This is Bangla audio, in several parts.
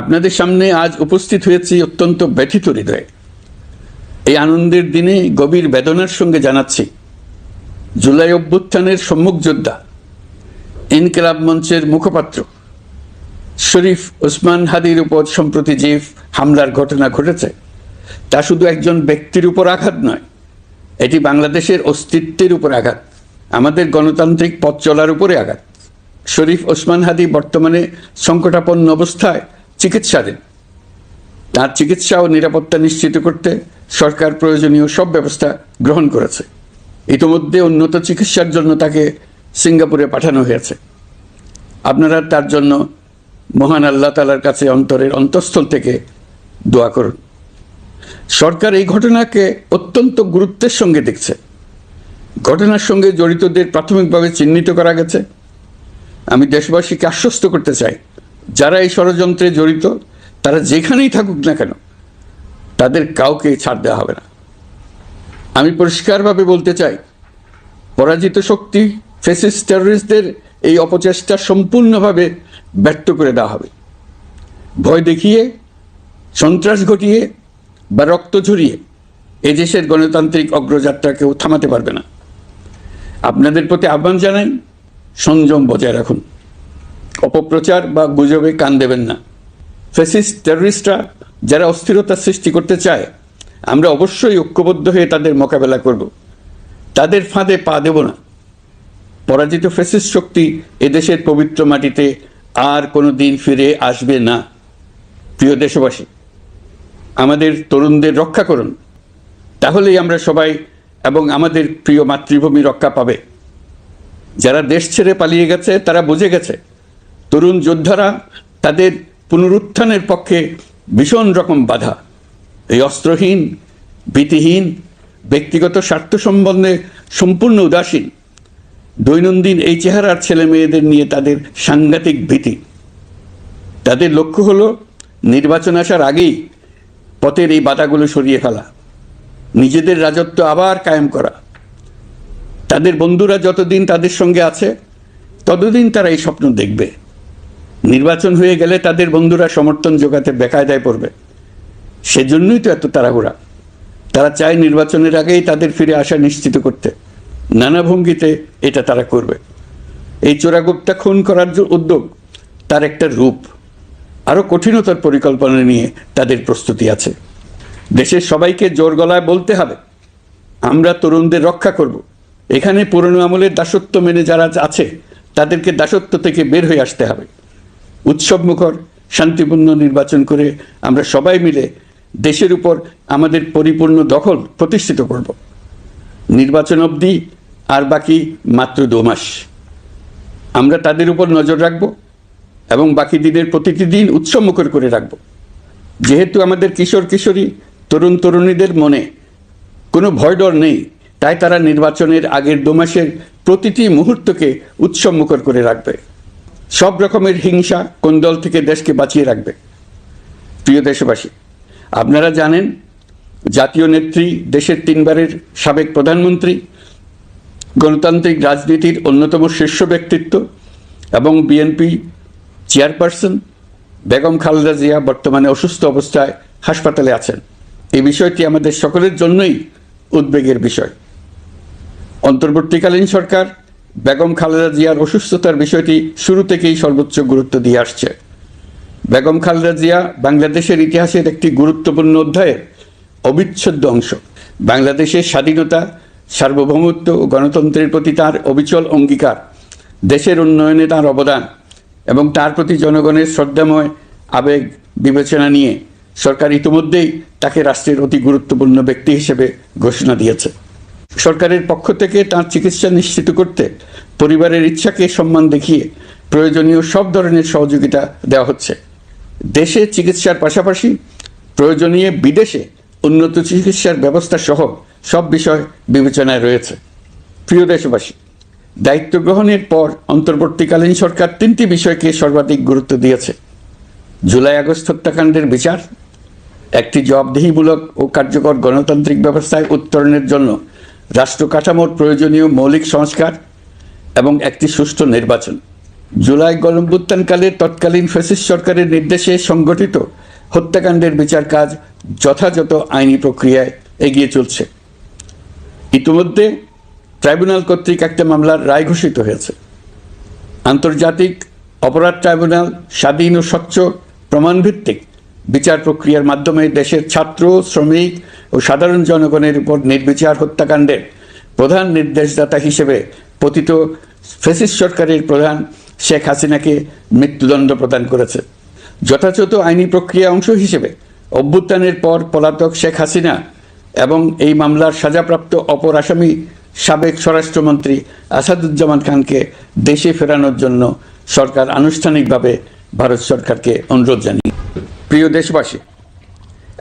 আপনাদের সামনে আজ উপস্থিত হয়েছি অত্যন্ত ব্যথিত হৃদয়ে। এই আনন্দের দিনে গভীর বেদনার সঙ্গে জানাচ্ছি। জুলাই অভ্যুত্থানের সম্মুখ যোদ্ধা, ইনকিলাব মঞ্চের মুখপাত্র, শরীফ ওসমান হাদির উপর সম্প্রতি যে হামলার ঘটনা ঘটেছে, তা শুধু একজন ব্যক্তির উপর আঘাত নয়, এটি বাংলাদেশের অস্তিত্বের উপর আঘাত, আমাদের গণতান্ত্রিক পথ চলার উপরে আঘাত। শরীফ ওসমান হাদি বর্তমানে সংকটাপন্ন অবস্থায় চিকিৎসাধীন। তার চিকিৎসা ও নিরাপত্তা নিশ্চিত করতে সরকার প্রয়োজনীয় সব ব্যবস্থা গ্রহণ করেছে। ইতোমধ্যে উন্নত চিকিৎসার জন্য তাকে সিঙ্গাপুরে পাঠানো হয়েছে। আপনারা তার জন্য মহান আল্লাহ তালার কাছে অন্তরের অন্তঃস্থল থেকে দোয়া করুন। সরকার এই ঘটনাকে অত্যন্ত গুরুত্বের সঙ্গে দেখছে। ঘটনার সঙ্গে জড়িতদের প্রাথমিকভাবে চিহ্নিত করা গেছে। আমি দেশবাসীকে আশ্বস্ত করতে চাই যারা এই ষড়যন্ত্রে জড়িত, তারা যেখানেই থাকুক না কেন, তাদের কাউকে ছাড় দেওয়া হবে না। আমি পরিষ্কারভাবে বলতে চাই, পরাজিত শক্তি ফেসিস টেররিস্টদের এই অপচেষ্টা সম্পূর্ণভাবে ব্যর্থ করে দেওয়া হবে। ভয় দেখিয়ে, সন্ত্রাস ঘটিয়ে বা রক্ত ঝরিয়ে এ দেশের গণতান্ত্রিক অগ্রযাত্রা কেউ থামাতে পারবে না। আপনাদের প্রতি আহ্বান জানাই, সংযম বজায় রাখুন। অপপ্রচার বা গুজবে কান দেবেন না। ফেসিস্ট টেররিস্টরা যারা অস্থিরতা সৃষ্টি করতে চায়, আমরা অবশ্যই ঐক্যবদ্ধ হয়ে তাদের মোকাবেলা করব। তাদের ফাঁদে পা দেব না। পরাজিত ফেসিস্ট শক্তি এদেশের পবিত্র মাটিতে আর কোনো দিন ফিরে আসবে না। প্রিয় দেশবাসী, আমাদের তরুণদের রক্ষা করুন। তাহলেই আমরা সবাই এবং আমাদের প্রিয় মাতৃভূমি রক্ষা পাবে। যারা দেশ ছেড়ে পালিয়ে গেছে, তারা বুঝে গেছে তরুণ যোদ্ধারা তাদের পুনরুত্থানের পক্ষে ভীষণ রকম বাধা। এই অস্ত্রহীন, ভীতিহীন, ব্যক্তিগত স্বার্থ সম্বন্ধে সম্পূর্ণ উদাসীন, দৈনন্দিন এই চেহারার ছেলে মেয়েদের নিয়ে তাদের সাংঘাতিক ভীতি। তাদের লক্ষ্য হলো নির্বাচন আসার আগেই পথের এই বাধাগুলো সরিয়ে ফেলা, নিজেদের রাজত্ব আবার কায়েম করা। তাদের বন্ধুরা যতদিন তাদের সঙ্গে আছে, ততদিন তারা এই স্বপ্ন দেখবে। নির্বাচন হয়ে গেলে তাদের বন্ধুরা সমর্থন জোগাতে বেকায়দায় পড়বে। সেজন্যই তো এত তাড়াহুড়া। তারা চায় নির্বাচনের আগেই তাদের ফিরে আসা নিশ্চিত করতে। নানা ভঙ্গিতে এটা তারা করবে। এই চোরাগুপ্তা খুন করার যে উদ্যোগ, তার একটা রূপ। আরও কঠিনতার পরিকল্পনা নিয়ে তাদের প্রস্তুতি আছে। দেশের সবাইকে জোর গলায় বলতে হবে, আমরা তরুণদের রক্ষা করব। এখানে পুরনো আমলের দাসত্ব মেনে যারা আছে, তাদেরকে দাসত্ব থেকে বের হয়ে আসতে হবে। উৎসবমুখর, শান্তিপূর্ণ নির্বাচন করে আমরা সবাই মিলে দেশের উপর আমাদের পরিপূর্ণ দখল প্রতিষ্ঠিত করব। নির্বাচন অবধি আর বাকি মাত্র দু মাস। আমরা তাদের উপর নজর রাখব এবং বাকি দিনের প্রতিটি দিন উৎসবমুখর করে রাখব। যেহেতু আমাদের কিশোর কিশোরী, তরুণ তরুণীদের মনে কোনো ভয় ডর নেই, তাই তারা নির্বাচনের আগের দু মাসের প্রতিটি মুহূর্তকে উৎসবমুখর করে রাখবে। সব রকমের হিংসা কোন দল থেকে দেশকে বাঁচিয়ে রাখবে। প্রিয় দেশবাসী, আপনারা জানেন জাতীয় নেত্রী দেশের তিনবারের সাবেক প্রধানমন্ত্রী, গণতান্ত্রিক রাজনীতির অন্যতম শীর্ষ ব্যক্তিত্ব এবং বিএনপি চেয়ারপারসন বেগম খালেদা জিয়া বর্তমানে অসুস্থ অবস্থায় হাসপাতালে আছেন। এই বিষয়টি আমাদের সকলের জন্যই উদ্বেগের বিষয়। অন্তর্বর্তীকালীন সরকার বেগম খালেদা জিয়ার অসুস্থতার বিষয়টি শুরু থেকেই সর্বোচ্চ গুরুত্ব দিয়ে আসছে। বেগম খালেদা জিয়া বাংলাদেশের ইতিহাসের একটি গুরুত্বপূর্ণ অধ্যায়ের অবিচ্ছেদ্য অংশ। বাংলাদেশের স্বাধীনতা, সার্বভৌমত্ব ও গণতন্ত্রের প্রতি তার অবিচল অঙ্গীকার, দেশের উন্নয়নে তার অবদান এবং তার প্রতি জনগণের শ্রদ্ধাময় আবেগ বিবেচনা নিয়ে সরকার ইতিমধ্যেই তাকে রাষ্ট্রের অতি গুরুত্বপূর্ণ ব্যক্তি হিসেবে ঘোষণা দিয়েছে। সরকারের পক্ষ থেকে তার চিকিৎসা নিশ্চিত করতে পরিবারের ইচ্ছাকে সম্মান দেখিয়ে প্রয়োজনীয় সব ধরনের সহযোগিতা দেওয়া হচ্ছে। দেশে চিকিৎসার পাশাপাশি প্রয়োজনীয় বিদেশে উন্নত চিকিৎসার ব্যবস্থা সহ সব বিষয় বিবেচনায় রয়েছে। প্রিয় দেশবাসী, দায়িত্ব গ্রহণের পর অন্তর্বর্তীকালীন সরকার তিনটি বিষয়কে সর্বাধিক গুরুত্ব দিয়েছে। জুলাই আগস্ট হত্যাকাণ্ডের বিচার, একটি জবাবদিহিমূলক ও কার্যকর গণতান্ত্রিক ব্যবস্থায় উত্তরণের জন্য রাষ্ট্র কাঠামোর প্রয়োজনীয় মৌলিক সংস্কার এবং একটি সুষ্ঠু নির্বাচন। জুলাই গণভ্যুত্থানকালে তৎকালীন ফ্যাসিস্ট সরকারের নির্দেশে সংগঠিত হত্যাকাণ্ডের বিচার কাজ যথাযথ আইনি প্রক্রিয়ায় এগিয়ে চলছে। ইতিমধ্যে ট্রাইব্যুনাল কর্তৃক একটা মামলার রায় ঘোষিত হয়েছে। আন্তর্জাতিক অপরাধ ট্রাইব্যুনাল স্বাধীন ও স্বচ্ছ প্রমাণভিত্তিক বিচার প্রক্রিয়ার মাধ্যমে দেশের ছাত্র, শ্রমিক ও সাধারণ জনগণের উপর নির্বিচার হত্যাকাণ্ডের প্রধান নির্দেশদাতা হিসেবে পতিত ফেসিস সরকারের প্রধান শেখ হাসিনাকে মৃত্যুদণ্ড প্রদান করেছে। যথাযথ আইনি প্রক্রিয়া অংশ হিসেবে অভ্যুত্থানের পর পলাতক শেখ হাসিনা এবং এই মামলার সাজাপ্রাপ্ত অপর আসামি সাবেক স্বরাষ্ট্রমন্ত্রী আসাদুজ্জামান খানকে দেশে ফেরানোর জন্য সরকার আনুষ্ঠানিকভাবে ভারত সরকারকে অনুরোধ জানিয়ে। প্রিয় দেশবাসী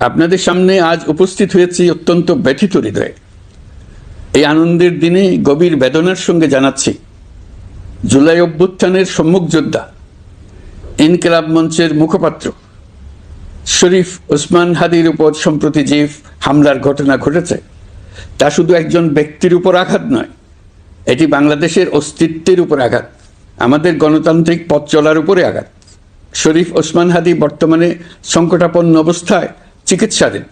আপনাদের সামনে আজ উপস্থিত হয়েছি অত্যন্ত ব্যথিত হৃদয়ে। এই আনন্দের দিনে গভীর বেদনার সঙ্গে জানাচ্ছি। জুলাই অভ্যুত্থানের সম্মুখ যোদ্ধা ইনকিলাব মঞ্চের মুখপাত্র, শরীফ ওসমান হাদির উপর সম্প্রতি যে হামলার ঘটনা ঘটেছে, তা শুধু একজন ব্যক্তির উপর আঘাত নয়, এটি বাংলাদেশের অস্তিত্বের উপর আঘাত, আমাদের গণতান্ত্রিক পথ চলার উপরে আঘাত। শরীফ ওসমান হাদি বর্তমানে সংকটাপন্ন অবস্থায় চিকিৎসাধীন।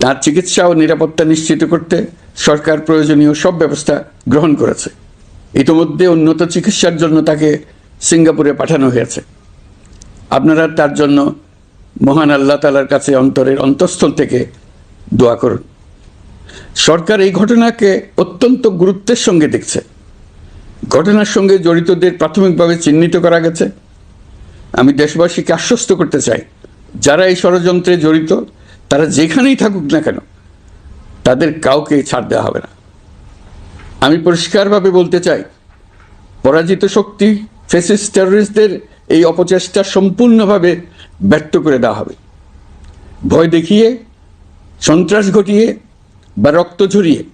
তার চিকিৎসা ও নিরাপত্তা নিশ্চিত করতে সরকার প্রয়োজনীয় সব ব্যবস্থা গ্রহণ করেছে। ইতিমধ্যে উন্নত চিকিৎসার জন্য তাকে সিঙ্গাপুরে পাঠানো হয়েছে। আপনারা তার জন্য মহান আল্লাহ তালার কাছে অন্তরের অন্তঃস্থল থেকে দোয়া করুন। সরকার এই ঘটনাকে অত্যন্ত গুরুত্বের সঙ্গে দেখছে। ঘটনার সঙ্গে জড়িতদের প্রাথমিকভাবে চিহ্নিত করা গেছে। আমি দেশবাসীকে আশ্বস্ত করতে চাই যারা এই ষড়যন্ত্রে জড়িত, তারা যেখানেই থাকুক না কেন, তাদের কাউকে ছাড় দেওয়া হবে না। আমি পরিষ্কারভাবে বলতে চাই, পরাজিত শক্তি ফেসিস টেররিস্টদের এই অপচেষ্টা সম্পূর্ণভাবে ব্যর্থ করে দেওয়া হবে। ভয় দেখিয়ে, সন্ত্রাস ঘটিয়ে বা রক্ত ঝরিয়ে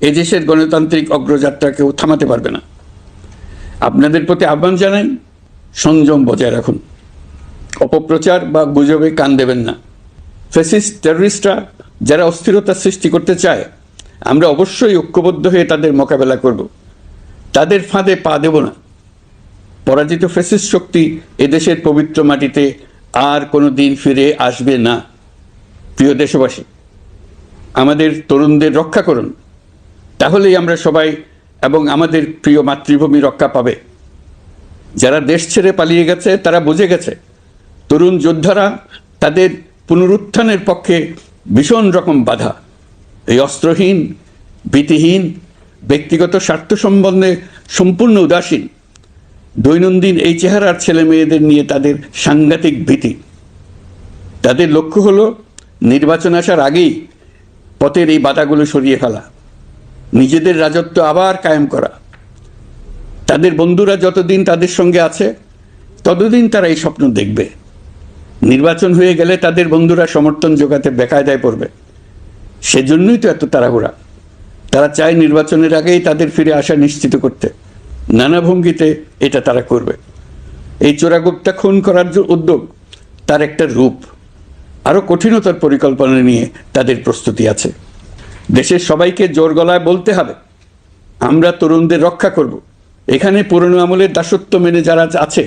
এদেশের গণতান্ত্রিক অগ্রযাত্রাকেও থামাতে পারবে না। আপনাদের প্রতি আহ্বান জানাই, সংযম বজায় রাখুন। অপপ্রচার বা গুজবে কান দেবেন না। ফেসিস্ট টেররিস্টরা যারা অস্থিরতা সৃষ্টি করতে চায়, আমরা অবশ্যই ঐক্যবদ্ধ হয়ে তাদের মোকাবেলা করব। তাদের ফাঁদে পা দেব না। পরাজিত ফেসিস্ট শক্তি এদেশের পবিত্র মাটিতে আর কোনো দিন ফিরে আসবে না। প্রিয় দেশবাসী, আমাদের তরুণদের রক্ষা করুন। তাহলেই আমরা সবাই এবং আমাদের প্রিয় মাতৃভূমি রক্ষা পাবে। যারা দেশ ছেড়ে পালিয়ে গেছে, তারা বুঝে গেছে তরুণ যোদ্ধারা তাদের পুনরুত্থানের পক্ষে ভীষণ রকম বাধা। এই অস্ত্রহীন, ভীতিহীন, ব্যক্তিগত স্বার্থ সম্বন্ধে সম্পূর্ণ উদাসীন, দৈনন্দিন এই চেহারার ছেলে মেয়েদের নিয়ে তাদের সাংঘাতিক ভীতি। তাদের লক্ষ্য হলো নির্বাচন আসার আগেই পথের এই বাধাগুলো সরিয়ে ফেলা, নিজেদের রাজত্ব আবার কায়েম করা। তাদের বন্ধুরা যতদিন তাদের সঙ্গে আছে, ততদিন তারা এই স্বপ্ন দেখবে। নির্বাচন হয়ে গেলে তাদের বন্ধুরা সমর্থন জোগাতে বেকায়দায় পড়বে। সেজন্যই তো এত তাড়াহুড়া। তারা চায় নির্বাচনের আগেই তাদের ফিরে আসা নিশ্চিত করতে। নানা ভঙ্গিতে এটা তারা করবে। এই চোরাগুপ্তা খুন করার যে উদ্যোগ, তার একটা রূপ। আরও কঠিনতর পরিকল্পনা নিয়ে তাদের প্রস্তুতি আছে। দেশের সবাইকে জোর গলায় বলতে হবে, আমরা তরুণদের রক্ষা করব। এখানে পুরনো আমলের দাসত্ব মেনে যারা আছে,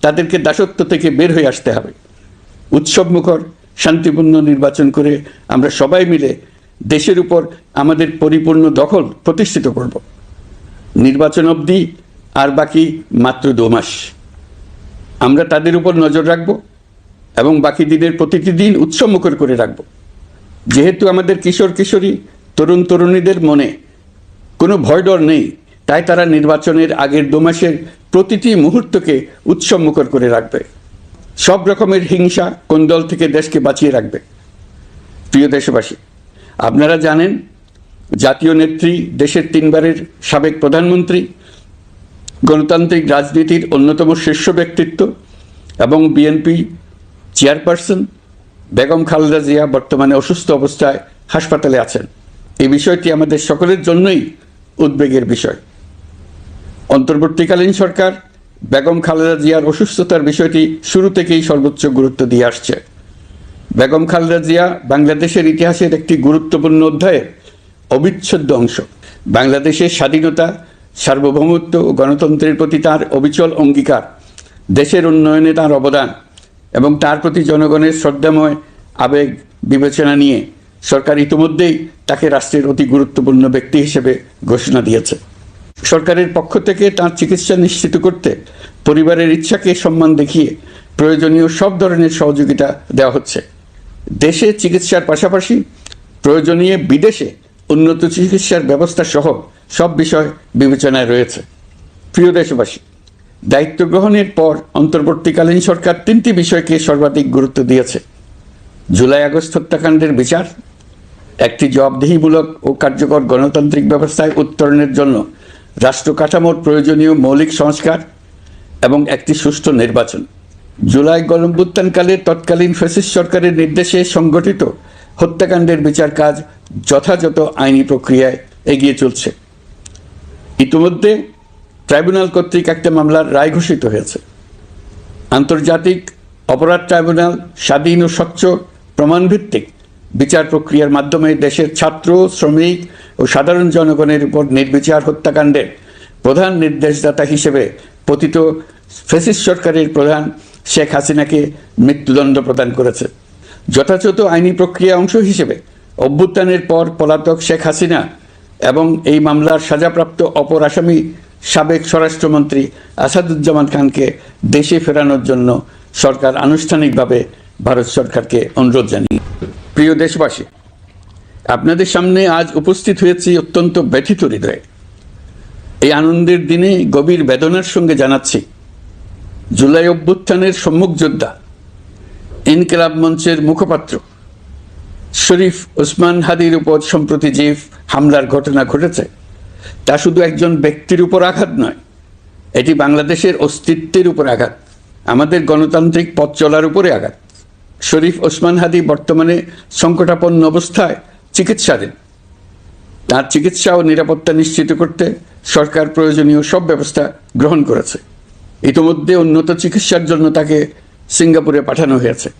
তাদেরকে দাসত্ব থেকে বের হয়ে আসতে হবে। উৎসব মুখর শান্তিপূর্ণ নির্বাচন করে আমরা সবাই মিলে দেশের উপর আমাদের পরিপূর্ণ দখল প্রতিষ্ঠিত করব। নির্বাচন অবধি আর বাকি মাত্র দু মাস। আমরা তাদের উপর নজর রাখব এবং বাকি দিনের প্রতিটি দিন উৎসবমুখর করে রাখব। যেহেতু আমাদের কিশোর কিশোরী, তরুণ তরুণীদের মনে কোনো ভয় ডর নেই, তাই তারা নির্বাচনের আগের দু মাসের প্রতিটি মুহূর্তকে উৎসবমুখর করে রাখবে। সব রকমের হিংসা কোন দল থেকে দেশকে বাঁচিয়ে রাখবে। প্রিয় দেশবাসী, আপনারা জানেন জাতীয় নেত্রী দেশের তিনবারের সাবেক প্রধানমন্ত্রী, গণতান্ত্রিক রাজনীতির অন্যতম শীর্ষ ব্যক্তিত্ব এবং বিএনপি চেয়ারপারসন বেগম খালেদা জিয়া বর্তমানে অসুস্থ অবস্থায় হাসপাতালে আছেন। এই বিষয়টি আমাদের সকলের জন্যই উদ্বেগের বিষয়। অন্তর্বর্তীকালীন সরকার বেগম খালেদা জিয়ার অসুস্থতার বিষয়টি শুরু থেকেই সর্বোচ্চ গুরুত্ব দিয়ে আসছে। বেগম খালেদা জিয়া বাংলাদেশের ইতিহাসের একটি গুরুত্বপূর্ণ অধ্যায়ের অবিচ্ছেদ্য অংশ। বাংলাদেশের স্বাধীনতা, সার্বভৌমত্ব ও গণতন্ত্রের প্রতি তার অবিচল অঙ্গীকার, দেশের উন্নয়নে তার অবদান এবং তার প্রতি জনগণের শ্রদ্ধাময় আবেগ বিবেচনা নিয়ে সরকার ইতিমধ্যেই তাকে রাষ্ট্রের অতি গুরুত্বপূর্ণ ব্যক্তি হিসেবে ঘোষণা দিয়েছে। সরকারের পক্ষ থেকে তার চিকিৎসা নিশ্চিত করতে পরিবারের ইচ্ছাকে সম্মান দেখিয়ে প্রয়োজনীয় সব ধরনের সহযোগিতা দেওয়া হচ্ছে। দেশে চিকিৎসার পাশাপাশি প্রয়োজনীয় বিদেশে উন্নত চিকিৎসার ব্যবস্থা সহ সব বিষয় বিবেচনায় রয়েছে। প্রিয় দেশবাসী, দায়িত্ব গ্রহণের পর অন্তর্বর্তীকালীন সরকার তিনটি বিষয়কে সর্বাধিক গুরুত্ব দিয়েছে। জুলাই আগস্ট হত্যাকাণ্ডের বিচার, একটি জবাবদিহিমূলক ও কার্যকর গণতান্ত্রিক ব্যবস্থায় উত্তরণের জন্য রাষ্ট্র কাঠামোর প্রয়োজনীয় মৌলিক সংস্কার এবং একটি সুষ্ঠু নির্বাচন। জুলাই গণভ্যুত্থানকালে তৎকালীন ফ্যাসিস্ট সরকারের নির্দেশে সংগঠিত হত্যাকাণ্ডের বিচার কাজ যথাযথ আইনি প্রক্রিয়ায় এগিয়ে চলছে। ইতিমধ্যে ট্রাইব্যুনাল কর্তৃক একটা মামলার রায় ঘোষিত হয়েছে। আন্তর্জাতিক অপরাধ ট্রাইব্যুনাল স্বাধীন ও স্বচ্ছ প্রমাণভিত্তিক বিচার প্রক্রিয়ার মাধ্যমে দেশের ছাত্র, শ্রমিক ও সাধারণ জনগণের উপর নির্বিচার হত্যাকাণ্ডের প্রধান নির্দেশদাতা হিসেবে পতিত ফেসিস সরকারের প্রধান শেখ হাসিনাকে মৃত্যুদণ্ড প্রদান করেছে। যথাযথ আইনি প্রক্রিয়া অংশ হিসেবে অভ্যুত্থানের পর পলাতক শেখ হাসিনা এবং এই মামলার সাজাপ্রাপ্ত অপর আসামি সাবেক স্বরাষ্ট্রমন্ত্রী আসাদুজ্জামান খানকে দেশে ফেরানোর জন্য সরকার আনুষ্ঠানিকভাবে ভারত সরকারকে অনুরোধ জানিয়ে প্রিয় দেশবাসী আপনাদের সামনে আজ উপস্থিত হয়েছি অত্যন্ত ব্যথিত হৃদয়ে। এই আনন্দের দিনে গভীর বেদনার সঙ্গে জানাচ্ছি, জুলাই অভ্যুত্থানের সম্মুখ যোদ্ধা, ইনকিলাব মঞ্চের মুখপাত্র, শরীফ ওসমান হাদির উপর সম্প্রতি যে হামলার ঘটনা ঘটেছে, তা শুধু একজন ব্যক্তির উপর আঘাত নয়, এটি বাংলাদেশের অস্তিত্বের উপর আঘাত, আমাদের গণতান্ত্রিক পথ চলার উপরে আঘাত। শরীফ ওসমান হাদি বর্তমানে সংকটাপন্ন অবস্থায় চিকিৎসাধীন। তার চিকিৎসা ও নিরাপত্তা নিশ্চিত করতে সরকার প্রয়োজনীয় সব ব্যবস্থা গ্রহণ করেছে। ইতিমধ্যে উন্নত চিকিৎসার জন্য তাকে সিঙ্গাপুরে পাঠানো হয়েছে।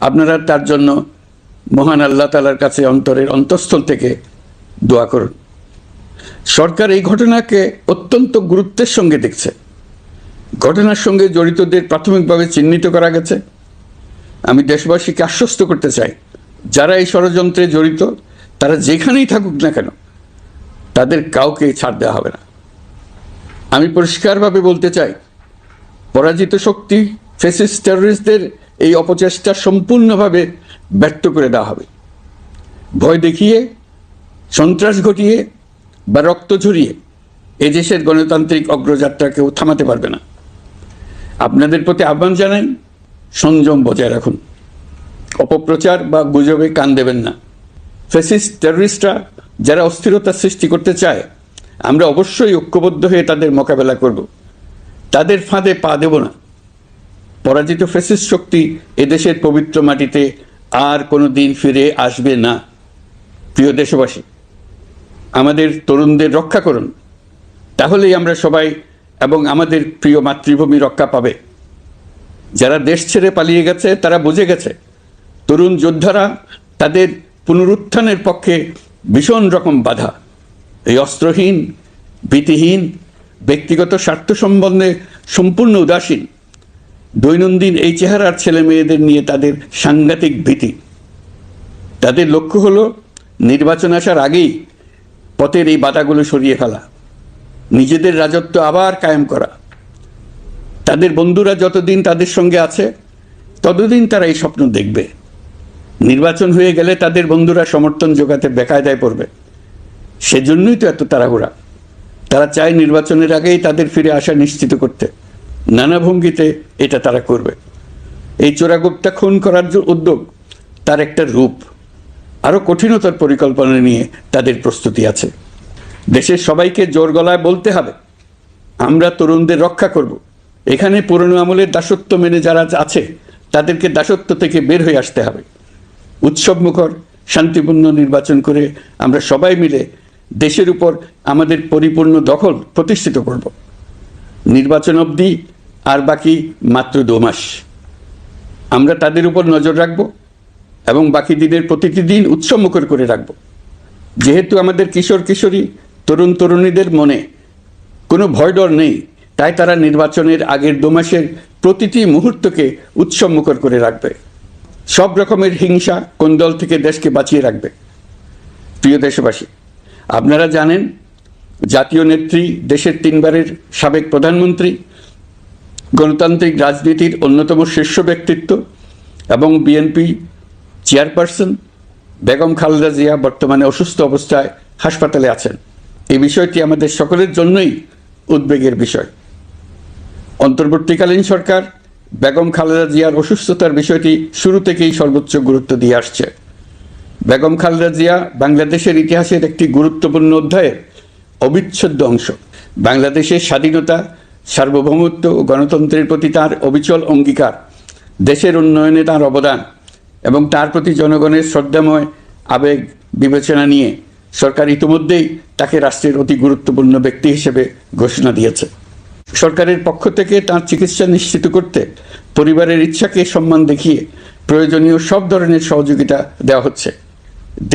আপনারা তার জন্য মহান আল্লাহ তালার কাছে অন্তরের অন্তঃস্থল থেকে দোয়া করুন। সরকার এই ঘটনাকে অত্যন্ত গুরুত্বের সঙ্গে দেখছে। ঘটনার সঙ্গে জড়িতদের প্রাথমিকভাবে চিহ্নিত করা গেছে। আমি দেশবাসীকে আশ্বস্ত করতে চাই যারা এই ষড়যন্ত্রে জড়িত, তারা যেখানেই থাকুক না কেন, তাদের কাউকে ছাড় দেওয়া হবে না। আমি পরিষ্কারভাবে বলতে চাই, পরাজিত শক্তি ফেসিস টেররিস্টদের এই অপচেষ্টা সম্পূর্ণভাবে ব্যর্থ করে দেওয়া হবে। ভয় দেখিয়ে, সন্ত্রাস ঘটিয়ে বা রক্ত ঝরিয়ে এ দেশের গণতান্ত্রিক অগ্রযাত্রা কেউ থামাতে পারবে না। আপনাদের প্রতি আহ্বান জানাই, সংযম বজায় রাখুন। অপপ্রচার বা গুজবে কান দেবেন না। ফেসিস টেররিস্টরা যারা অস্থিরতা সৃষ্টি করতে চায়, আমরা অবশ্যই ঐক্যবদ্ধ হয়ে তাদের মোকাবেলা করব। তাদের ফাঁদে পা দেব না। পরাজিত ফেসিস শক্তি এদেশের পবিত্র মাটিতে আর কোনো দিন ফিরে আসবে না। প্রিয় দেশবাসী, আমাদের তরুণদের রক্ষা করুন। তাহলেই আমরা সবাই এবং আমাদের প্রিয় মাতৃভূমি রক্ষা পাবে। যারা দেশ ছেড়ে পালিয়ে গেছে, তারা বুঝে গেছে তরুণ যোদ্ধারা তাদের পুনরুত্থানের পক্ষে ভীষণ রকম বাধা। এই অস্ত্রহীন, ভীতিহীন, ব্যক্তিগত স্বার্থ সম্বন্ধে সম্পূর্ণ উদাসীন, দৈনন্দিন এই চেহারার ছেলে মেয়েদের নিয়ে তাদের সাংঘাতিক ভীতি। তাদের লক্ষ্য হলো নির্বাচন আসার আগেই পথের এই বাধাগুলো সরিয়ে ফেলা, নিজেদের রাজত্ব আবার কায়েম করা। তাদের বন্ধুরা যতদিন তাদের সঙ্গে আছে, ততদিন তারা এই স্বপ্ন দেখবে। নির্বাচন হয়ে গেলে তাদের বন্ধুরা সমর্থন জোগাতে বেকায়দায় পড়বে। সেজন্যই তো এত তাড়াহুড়া। তারা চায় নির্বাচনের আগেই তাদের ফিরে আসা নিশ্চিত করতে। নানা ভঙ্গিতে এটা তারা করবে। এই চোরাগুপ্তা খুন করার যে উদ্যোগ, তার একটা রূপ। আরও কঠিনতর পরিকল্পনা নিয়ে তাদের প্রস্তুতি আছে। দেশের সবাইকে জোর গলায় বলতে হবে, আমরা তরুণদের রক্ষা করব। এখানে পুরনো আমলের দাসত্ব মেনে যারা আছে, তাদেরকে দাসত্ব থেকে বের হয়ে আসতে হবে। উৎসবমুখর শান্তিপূর্ণ নির্বাচন করে আমরা সবাই মিলে দেশের উপর আমাদের পরিপূর্ণ দখল প্রতিষ্ঠিত করব। নির্বাচন অবধি আর বাকি মাত্র দু মাস। আমরা তাদের উপর নজর রাখব এবং বাকি দিনের প্রতিটি দিন উৎসবমুখর করে রাখব। যেহেতু আমাদের কিশোর কিশোরী, তরুণ তরুণীদের মনে কোনো ভয় ডর নেই, তাই তারা নির্বাচনের আগের দু মাসের প্রতিটি মুহূর্তকে উৎসবমুখর করে রাখবে। সব রকমের হিংসা কোন দল থেকে দেশকে বাঁচিয়ে রাখবে। প্রিয় দেশবাসী, আপনারা জানেন জাতীয় নেত্রী দেশের তিনবারের সাবেক প্রধানমন্ত্রী, গণতান্ত্রিক রাজনীতির অন্যতম শীর্ষ ব্যক্তিত্ব এবং বিএনপি চেয়ারপারসন বেগম খালেদা জিয়া বর্তমানে অসুস্থ অবস্থায় হাসপাতালে আছেন। এই বিষয়টি আমাদের সকলের জন্যই উদ্বেগের বিষয়। অন্তর্বর্তীকালীন সরকার বেগম খালেদা জিয়ার অসুস্থতার বিষয়টি শুরু থেকেই সর্বোচ্চ গুরুত্ব দিয়ে আসছে। বেগম খালেদা জিয়া বাংলাদেশের ইতিহাসের একটি গুরুত্বপূর্ণ অধ্যায়ের অবিচ্ছেদ্য অংশ। বাংলাদেশের স্বাধীনতা, সার্বভৌমত্ব ও গণতন্ত্রের প্রতি তার অবিচল অঙ্গীকার, দেশের উন্নয়নে তার অবদান এবং তার প্রতি জনগণের শ্রদ্ধাময় আবেগ বিবেচনা নিয়ে সরকার ইতিমধ্যেই তাকে রাষ্ট্রের অতি গুরুত্বপূর্ণ ব্যক্তি হিসেবে ঘোষণা দিয়েছে। সরকারের পক্ষ থেকে তার চিকিৎসা নিশ্চিত করতে পরিবারের ইচ্ছাকে সম্মান দেখিয়ে প্রয়োজনীয় সব ধরনের সহযোগিতা দেওয়া হচ্ছে।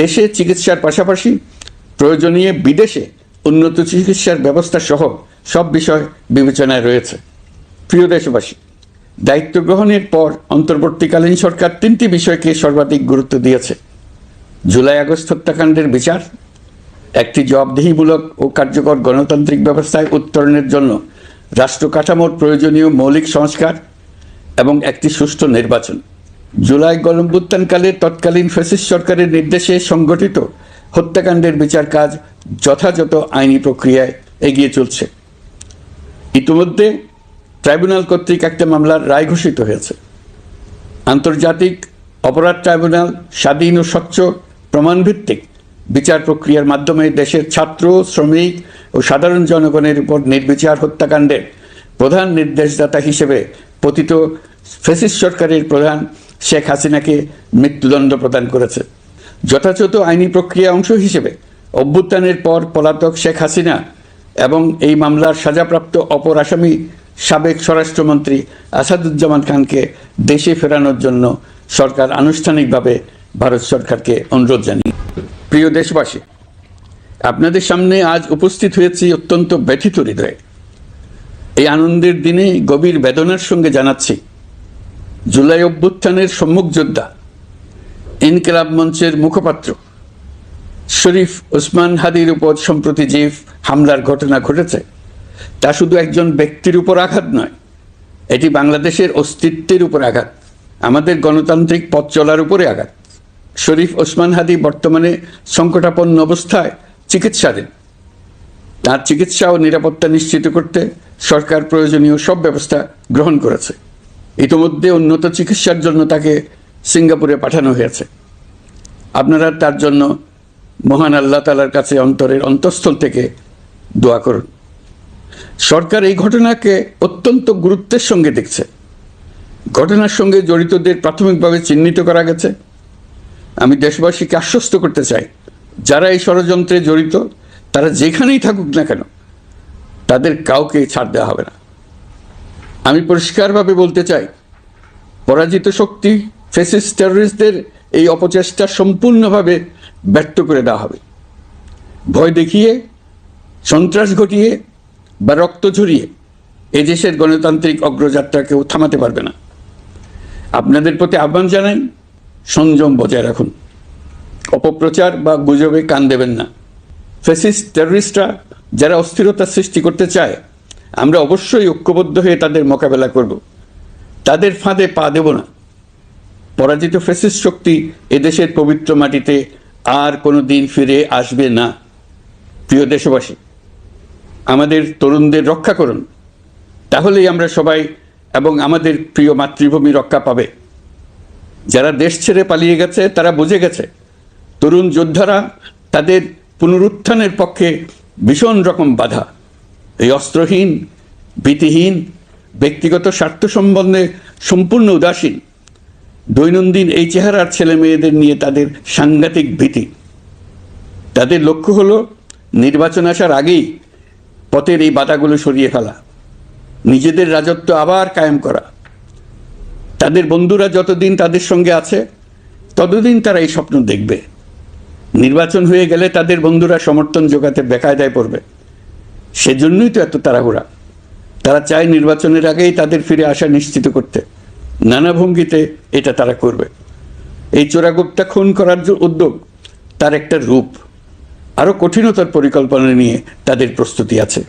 দেশে চিকিৎসার পাশাপাশি প্রয়োজনীয় বিদেশে উন্নত চিকিৎসার ব্যবস্থা সহ সব বিষয় বিবেচনায় রয়েছে। প্রিয় দেশবাসী, দায়িত্ব গ্রহণের পর অন্তর্বর্তীকালীন সরকার তিনটি বিষয়কে সর্বাধিক গুরুত্ব দিয়েছে। জুলাই আগস্ট হত্যাকাণ্ডের বিচার, একটি জবাবদিহিমূলক ও কার্যকর গণতান্ত্রিক ব্যবস্থায় উত্তরণের জন্য রাষ্ট্র কাঠামোর প্রয়োজনীয় মৌলিক সংস্কার এবং একটি সুষ্ঠু নির্বাচন। জুলাই গণভ্যুত্থানকালে তৎকালীন ফ্যাসিস্ট সরকারের নির্দেশে সংগঠিত হত্যাকাণ্ডের বিচার কাজ যথাযথ আইনি প্রক্রিয়ায় এগিয়ে চলছে। ইতিমধ্যে ট্রাইব্যুনাল কর্তৃক একটা মামলার রায় ঘোষিত হয়েছে। আন্তর্জাতিক অপরাধ ট্রাইব্যুনাল স্বাধীন ও স্বচ্ছ প্রমাণভিত্তিক বিচার প্রক্রিয়ার মাধ্যমে দেশের ছাত্র, শ্রমিক ও সাধারণ জনগণের উপর নির্বিচার হত্যাকাণ্ডের প্রধান নির্দেশদাতা হিসেবে পতিত ফেসিস সরকারের প্রধান শেখ হাসিনাকে মৃত্যুদণ্ড প্রদান করেছে। যথাযথ আইনি প্রক্রিয়া অংশ হিসেবে অভ্যুত্থানের পর পলাতক শেখ হাসিনা এবং এই মামলার সাজাপ্রাপ্ত অপর আসামি সাবেক স্বরাষ্ট্রমন্ত্রী আসাদুজ্জামান খানকে দেশে ফেরানোর জন্য সরকার আনুষ্ঠানিকভাবে ভারত সরকারকে অনুরোধ জানিয়ে প্রিয় দেশবাসী আপনাদের সামনে আজ উপস্থিত হয়েছি অত্যন্ত ব্যথিত হৃদয়ে। এই আনন্দের দিনে গভীর বেদনার সঙ্গে জানাচ্ছি জুলাই অভ্যুত্থানের সম্মুখ যোদ্ধা, ইনকিলাব মঞ্চের মুখপাত্র, শরীফ ওসমান হাদির উপর সম্প্রতি যে হামলার ঘটনা ঘটেছে, তা শুধু একজন ব্যক্তির উপর আঘাত নয়, এটি বাংলাদেশের অস্তিত্বের উপর আঘাত, আমাদের গণতান্ত্রিক পথ চলার উপরে আঘাত। শরীফ ওসমান হাদি বর্তমানে সংকটাপন্ন অবস্থায় চিকিৎসাধীন তার চিকিৎসা ও নিরাপত্তা নিশ্চিত করতে সরকার প্রয়োজনীয় সব ব্যবস্থা গ্রহণ করেছে। ইতিমধ্যে উন্নত চিকিৎসার জন্য তাকে সিঙ্গাপুরে পাঠানো হয়েছে। আপনারা তার জন্য মহান আল্লাহ তালার কাছে অন্তরের অন্তঃস্থল থেকে দোয়া করুন। সরকার এই ঘটনাকে অত্যন্ত গুরুত্বের সঙ্গে দেখছে। ঘটনার সঙ্গে জড়িতদের প্রাথমিকভাবে চিহ্নিত করা গেছে। আমি দেশবাসীকে আশ্বস্ত করতে চাই যারা এই ষড়যন্ত্রে জড়িত, তারা যেখানেই থাকুক না কেন, তাদের কাউকে ছাড় দেওয়া হবে না। আমি পরিষ্কারভাবে বলতে চাই, পরাজিত শক্তি ফেসিস টেররিস্টদের এই অপচেষ্টা সম্পূর্ণভাবে ব্যর্থ করে দেওয়া হবে। ভয় দেখিয়ে, সন্ত্রাস ঘটিয়ে বা রক্ত ঝরিয়ে এ দেশের গণতান্ত্রিক অগ্রযাত্রা কেউ থামাতে পারবে না। আপনাদের প্রতি আহ্বান জানাই, সংযম বজায় রাখুন। অপপ্রচার বা গুজবে কান দেবেন না। ফেসিস টেররিস্টরা যারা অস্থিরতা সৃষ্টি করতে চায়, আমরা অবশ্যই ঐক্যবদ্ধ হয়ে তাদের মোকাবেলা করব। তাদের ফাঁদে পা দেব না। পরাজিত ফেসিস শক্তি এদেশের পবিত্র মাটিতে আর কোনো দিন ফিরে আসবে না। প্রিয় দেশবাসী, আমাদের তরুণদের রক্ষা করুন। তাহলেই আমরা সবাই এবং আমাদের প্রিয় মাতৃভূমি রক্ষা পাবে। যারা দেশ ছেড়ে পালিয়ে গেছে, তারা বুঝে গেছে তরুণ যোদ্ধারা তাদের পুনরুত্থানের পক্ষে ভীষণ রকম বাধা। এই অস্ত্রহীন, ভীতিহীন, ব্যক্তিগত স্বার্থ সম্বন্ধে সম্পূর্ণ উদাসীন, দৈনন্দিন এই চেহারার ছেলে মেয়েদের নিয়ে তাদের সাংঘাতিক ভীতি। তাদের লক্ষ্য হলো নির্বাচন আসার আগেই পথের এই বাধাগুলো সরিয়ে ফেলা, নিজেদের রাজত্ব আবার কায়েম করা। তাদের বন্ধুরা যতদিন তাদের সঙ্গে আছে, ততদিন তারা এই স্বপ্ন দেখবে। নির্বাচন হয়ে গেলে তাদের বন্ধুরা সমর্থন জোগাতে বেকায়দায় পড়বে। সেজন্যই তো এত তাড়াহুড়া। তারা চায় নির্বাচনের আগেই তাদের ফিরে আসা নিশ্চিত করতে। নানা ভঙ্গিতে এটা তারা করবে। এই চোরাগুপ্তা খুন করার যে উদ্যোগ, তার একটা রূপ। আরও কঠিনতর পরিকল্পনা নিয়ে তাদের প্রস্তুতি আছে।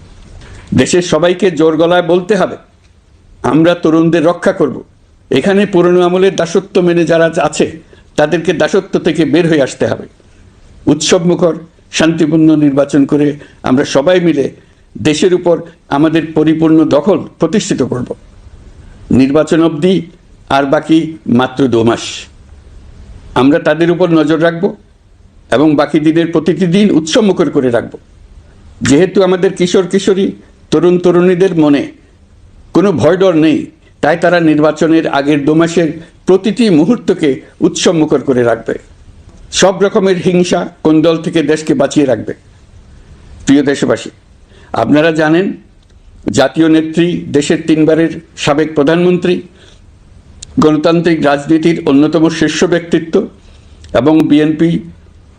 দেশের সবাইকে জোর গলায় বলতে হবে, আমরা তরুণদের রক্ষা করব। এখানে পুরনো আমলের দাসত্ব মেনে যারা আছে, তাদেরকে দাসত্ব থেকে বের হয়ে আসতে হবে। উৎসবমুখর শান্তিপূর্ণ নির্বাচন করে আমরা সবাই মিলে দেশের উপর আমাদের পরিপূর্ণ দখল প্রতিষ্ঠিত করব। নির্বাচন অবধি আর বাকি মাত্র দু মাস। আমরা তাদের উপর নজর রাখব এবং বাকি দিনের প্রতিটি দিন উৎসবমুখর করে রাখব। যেহেতু আমাদের কিশোর কিশোরী, তরুণ তরুণীদের মনে কোনো ভয় ডর নেই, তাই তারা নির্বাচনের আগের দু মাসের প্রতিটি মুহূর্তকে উৎসবমুখর করে রাখবে। সব রকমের হিংসা কোন দল থেকে দেশকে বাঁচিয়ে রাখবে। প্রিয় দেশবাসী, আপনারা জানেন জাতীয় নেত্রী দেশের তিনবারের সাবেক প্রধানমন্ত্রী, গণতান্ত্রিক রাজনীতির অন্যতম শীর্ষ ব্যক্তিত্ব এবং বিএনপি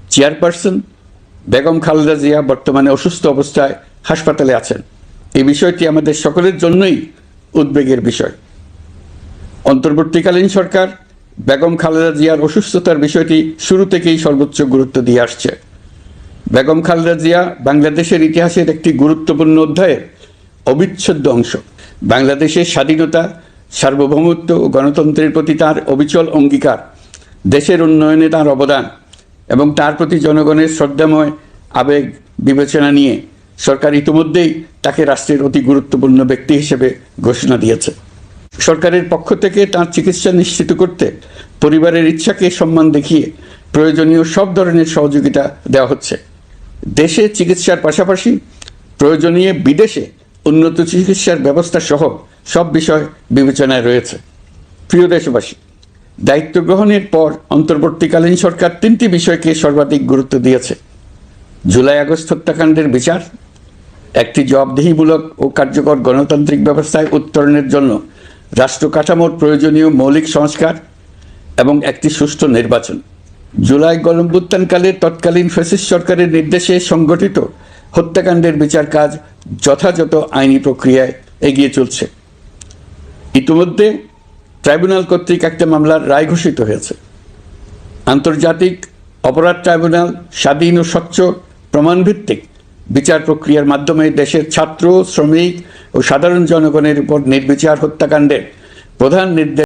চেয়ারপারসন বেগম খালেদা জিয়া বর্তমানে অসুস্থ অবস্থায় হাসপাতালে আছেন। এই বিষয়টি আমাদের সকলের জন্যই উদ্বেগের বিষয়। অন্তর্বর্তীকালীন সরকার বেগম খালেদা জিয়ার অসুস্থতার বিষয়টি শুরু থেকেই সর্বোচ্চ গুরুত্ব দিয়ে আসছে। বেগম খালেদা জিয়া বাংলাদেশের ইতিহাসের একটি গুরুত্বপূর্ণ অধ্যায়ের অবিচ্ছেদ্য অংশ। বাংলাদেশের স্বাধীনতা, সার্বভৌমত্ব ও গণতন্ত্রের প্রতি তার অবিচল অঙ্গীকার, দেশের উন্নয়নে তার অবদান এবং তার প্রতি জনগণের শ্রদ্ধাময় আবেগ বিবেচনা নিয়ে সরকার ইতিমধ্যেই তাকে রাষ্ট্রের অতি গুরুত্বপূর্ণ ব্যক্তি হিসেবে ঘোষণা দিয়েছে। সরকারের পক্ষ থেকে তার চিকিৎসা নিশ্চিত করতে পরিবারের ইচ্ছাকে সম্মান দেখিয়ে প্রয়োজনীয় সব ধরনের সহযোগিতা দেওয়া হচ্ছে। দেশে চিকিৎসার পাশাপাশি প্রয়োজনীয় বিদেশে উন্নত চিকিৎসার ব্যবস্থা সহ সব বিষয় বিবেচনায় রয়েছে। প্রিয় দেশবাসী, দায়িত্ব গ্রহণের পর অন্তর্বর্তীকালীন সরকার তিনটি বিষয়কে সর্বাধিক গুরুত্ব দিয়েছে। জুলাই আগস্ট হত্যাকাণ্ডের বিচার, একটি জবাবদিহিমূলক ও কার্যকর গণতান্ত্রিক ব্যবস্থায় উত্তরণের জন্য রাষ্ট্র কাঠামোর প্রয়োজনীয় মৌলিক সংস্কার এবং একটি সুষ্ঠু নির্বাচন। জুলাই গণভ্যুত্থানকালে তৎকালীন ফ্যাসিস্ট সরকারের নির্দেশে সংগঠিত হত্যাকাণ্ডের বিচার কাজ যথাযথ আইনি প্রক্রিয়ায় এগিয়ে চলছে। ইতিমধ্যে ট্রাইব্যুনাল কর্তৃক একটা মামলার রায় ঘোষিত হয়েছে। আন্তর্জাতিক অপরাধ ট্রাইব্যুনাল স্বাধীন ও স্বচ্ছ প্রমাণভিত্তিক বিচার প্রক্রিয়ার মাধ্যমে দেশের ছাত্র শ্রমিক ও সাধারণ জনগণের উপর নির্বিচার হত্যাকাণ্ডের প্রধান নির্দেশ